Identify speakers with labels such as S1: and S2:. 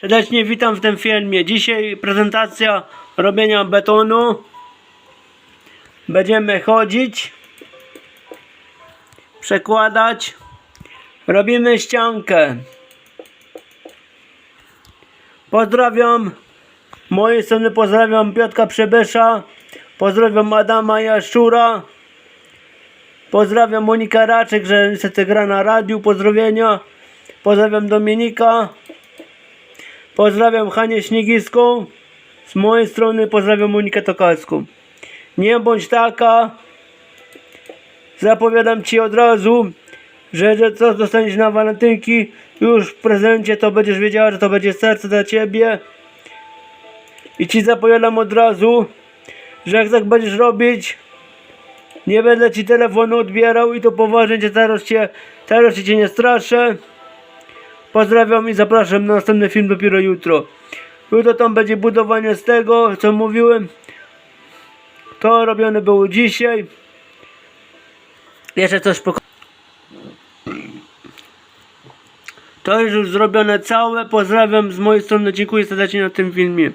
S1: Serdecznie witam w tym filmie. Dzisiaj prezentacja robienia betonu. Będziemy chodzić, przekładać. Robimy ściankę. Pozdrawiam. Z mojej strony pozdrawiam Piotka Przebysza. Pozdrawiam Adama Jaszczura. Pozdrawiam Monika Raczek, że niestety gra na radiu. Pozdrowienia. Pozdrawiam Dominika. Pozdrawiam Hanię Śniegiską. Z mojej strony pozdrawiam Monikę Tokalską. Nie bądź taka. Zapowiadam Ci od razu, że, że co dostaniesz na walentynki, już w prezencie to będziesz wiedziała, że to będzie serce dla Ciebie. I Ci zapowiadam od razu, że jak tak będziesz robić, nie będę Ci telefonu odbierał i to poważnie Cię teraz Cię, teraz Cię nie straszę. Pozdrawiam i zapraszam na następny film dopiero jutro. Jutro tam będzie budowanie z tego, co mówiłem. To robione było dzisiaj. Jeszcze coś pok... To jest już zrobione całe. Pozdrawiam z mojej strony. Dziękuję serdecznie na tym filmie.